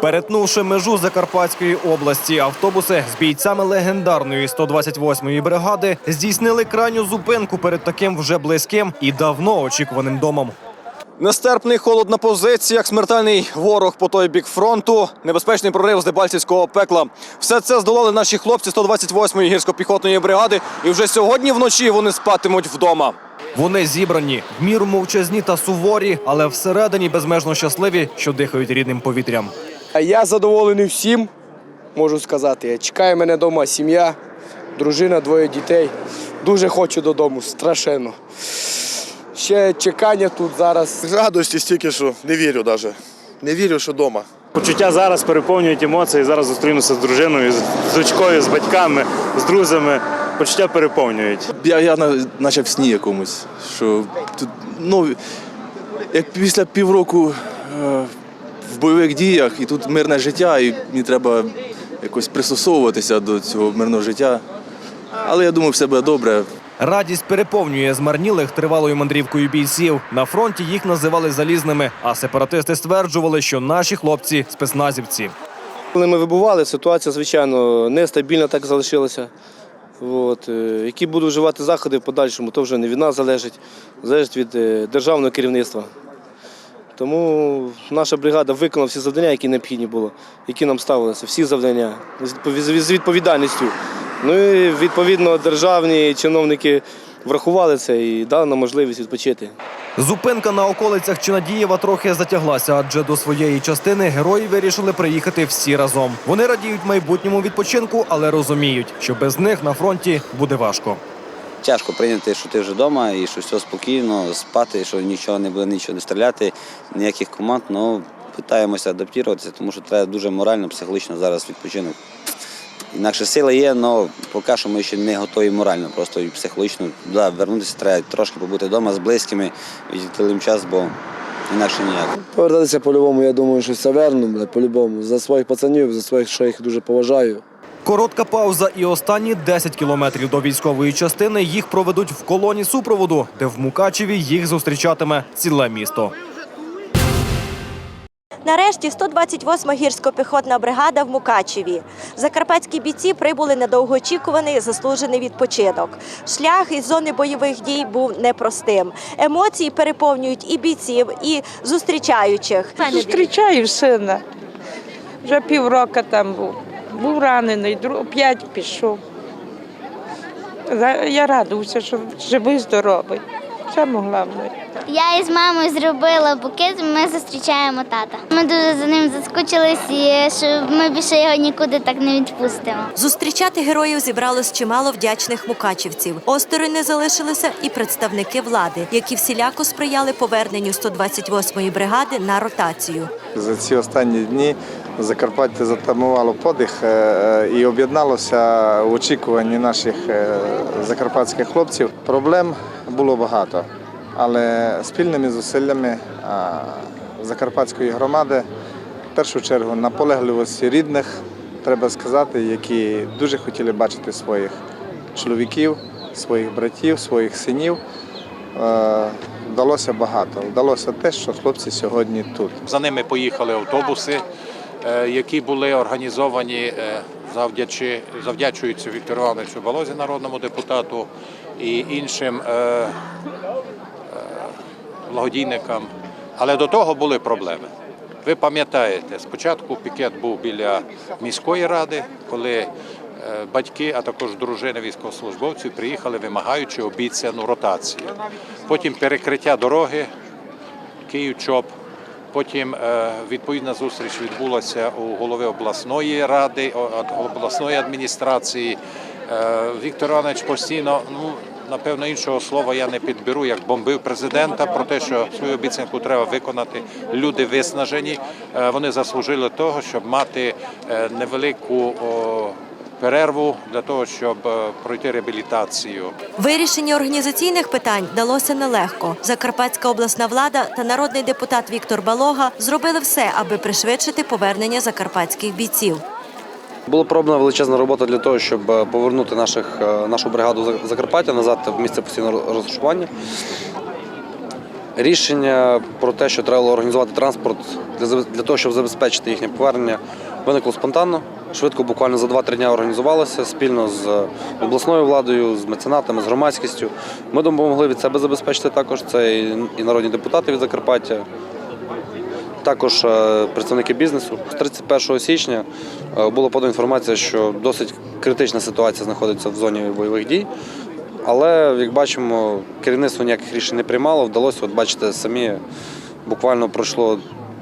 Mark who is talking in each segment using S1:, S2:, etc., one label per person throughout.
S1: Перетнувши межу Закарпатської області, автобуси з бійцями легендарної 128-ї бригади здійснили крайню зупинку перед таким вже близьким і давно очікуваним домом. Нестерпний холод на позиціях, смертельний ворог по той бік фронту, небезпечний прорив з Дебальцівського пекла. Все це здолали наші хлопці 128-ї гірсько-піхотної бригади, і вже сьогодні вночі вони спатимуть вдома. Вони зібрані, в міру мовчазні та суворі, але всередині безмежно щасливі, що дихають рідним повітрям.
S2: А Я задоволений всім, можу сказати. Чекає мене вдома сім'я, дружина, двоє дітей. Дуже хочу додому, страшенно. Ще чекання тут зараз.
S3: Радості стільки, що не вірю навіть. Не вірю, що вдома.
S4: Почуття зараз переповнюють емоції. Зараз зустрінуся з дружиною, з дочкою, з батьками, з друзями. Почуття переповнюють.
S5: Я, я наче в сні якомусь. Що тут, ну, як після півроку е, бойових діях, і тут мирне життя, і мені треба якось пристосовуватися до цього мирного життя. Але я думаю, все буде добре.
S1: Радість переповнює змарнілих тривалою мандрівкою бійців. На фронті їх називали залізними, а сепаратисти стверджували, що наші хлопці спецназівці.
S6: Коли ми вибували, ситуація, звичайно, нестабільна так залишилася. От. е, Які будуть вживати заходи в подальшому, то вже не від нас залежить, залежить від е, державного керівництва. Тому наша бригада виконала всі завдання, які необхідні було, які нам ставилися, всі завдання з відповідальністю. Ну і відповідно державні чиновники врахували це і дали нам можливість відпочити.
S1: Зупинка на околицях Чинадієва трохи затяглася, адже до своєї частини герої вирішили приїхати всі разом. Вони радіють майбутньому відпочинку, але розуміють, що без них на фронті буде важко.
S7: Тяжко прийняти, що ти вже вдома і що все спокійно, спати, що нічого не буде, нічого не стріляти, ніяких команд. Ну, питаємося адаптуватися, тому що треба дуже морально, психологічно зараз відпочинок. Інакше сила є, але поки що ми ще не готові морально, просто і психологічно. Да, вернутися треба трошки побути вдома з близькими, відділити їм час, бо інакше ніяк.
S2: Повертатися по-любому, я думаю, що все верну, по-любому. За своїх пацанів, за своїх, що їх дуже поважаю.
S1: Коротка пауза і останні 10 кілометрів до військової частини їх проведуть в колоні супроводу, де в Мукачеві їх зустрічатиме ціле місто.
S8: Нарешті 128-ма гірсько-піхотна бригада в Мукачеві. Закарпатські бійці прибули на довгоочікуваний заслужений відпочинок. Шлях із зони бойових дій був непростим. Емоції переповнюють і бійців, і зустрічаючих.
S9: Зустрічаю сина. Вже півроку там був. Був ранений, п'ять пішов. Я радуюся, що живий, здоровий. Саме головне.
S10: Я із мамою зробила букет, ми зустрічаємо тата. Ми дуже за ним заскучились і що ми більше його нікуди так не відпустимо.
S8: Зустрічати героїв зібралось чимало вдячних мукачівців. Осторонь не залишилися і представники влади, які всіляко сприяли поверненню 128-ї бригади на ротацію.
S11: За ці останні дні Закарпаття затамувало подих е, і об'єдналося в очікуванні наших е, закарпатських хлопців. Проблем було багато, але спільними зусиллями закарпатської громади, в першу чергу, наполегливості рідних, треба сказати, які дуже хотіли бачити своїх чоловіків, своїх братів, своїх синів. е, Вдалося багато. Вдалося те, що хлопці сьогодні тут.
S12: За ними поїхали автобуси, е, які були організовані е, завдячи, завдячуючи Віктору Івановичу Балозі, народному депутату, і іншим е, е, благодійникам. Але до того були проблеми. Ви пам'ятаєте, спочатку пікет був біля міської ради, коли е, батьки, а також дружини військовослужбовців приїхали, вимагаючи обіцяну ротацію. Потім перекриття дороги, Київ-ЧОП. Потім е, відповідна зустріч відбулася у голови обласної ради, обласної адміністрації. Е, Віктор Іванович постійно, ну напевно, іншого слова я не підберу, як бомбив президента про те, що свою обіцянку треба виконати. Люди виснажені, е, вони заслужили того, щоб мати невелику перерву для того, щоб е, пройти реабілітацію.
S8: Вирішення організаційних питань далося нелегко. Закарпатська обласна влада та народний депутат Віктор Балога зробили все, аби пришвидшити повернення закарпатських бійців.
S6: Була пробна величезна робота для того, щоб е, повернути наших, е, нашу бригаду Зак- Закарпаття назад в місце постійного розташування.
S13: Рішення про те, що треба було організувати транспорт для того, щоб забезпечити їхнє повернення, виникло спонтанно. Швидко, буквально за 2-3 дні організувалося спільно з обласною владою, з меценатами, з громадськістю. Ми допомогли від себе забезпечити також. Це і народні депутати від Закарпаття, також е, представники бізнесу. З 31 січня е, була подана інформація, що досить критична ситуація знаходиться в зоні бойових дій. Але, як бачимо, керівництво ніяких рішень не приймало. Вдалося, от бачите, самі буквально пройшло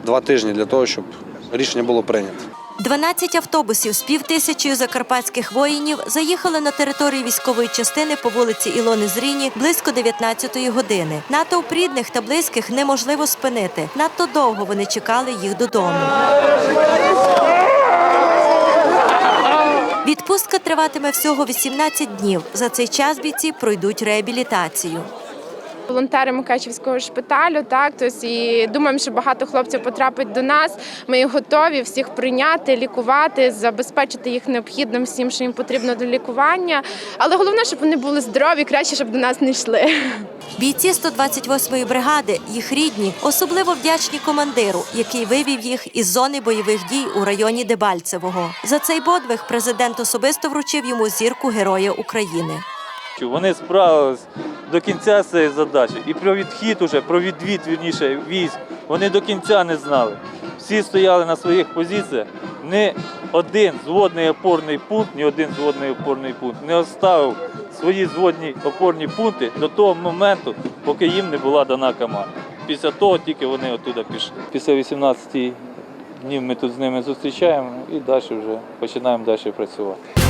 S13: два тижні для того, щоб рішення було прийнято.
S8: 12 автобусів з півтисячою закарпатських воїнів заїхали на територію військової частини по вулиці Ілони Зріні близько 19-ї години. Натовп рідних та близьких неможливо спинити. Надто довго вони чекали їх додому. Відпустка триватиме всього 18 днів. За цей час бійці пройдуть реабілітацію.
S14: Волонтери Мукачівського шпиталю, так тобто і думаємо, що багато хлопців потрапить до нас. Ми готові всіх прийняти, лікувати, забезпечити їх необхідним всім, що їм потрібно для лікування. Але головне, щоб вони були здорові, краще, щоб до нас не йшли.
S8: Бійці 128-ї бригади, їх рідні, особливо вдячні командиру, який вивів їх із зони бойових дій у районі Дебальцевого. За цей подвиг президент особисто вручив йому зірку Героя України.
S15: Вони справились до кінця з цією задачею. І про відхід уже, про відвід, вірніше, військ, вони до кінця не знали. Всі стояли на своїх позиціях. Ні один зводний опорний пункт, ні один зводний опорний пункт не оставив свої зводні опорні пункти до того моменту, поки їм не була дана команда. Після того тільки вони оттуда пішли. Після 18 днів ми тут з ними зустрічаємо і далі вже починаємо далі працювати.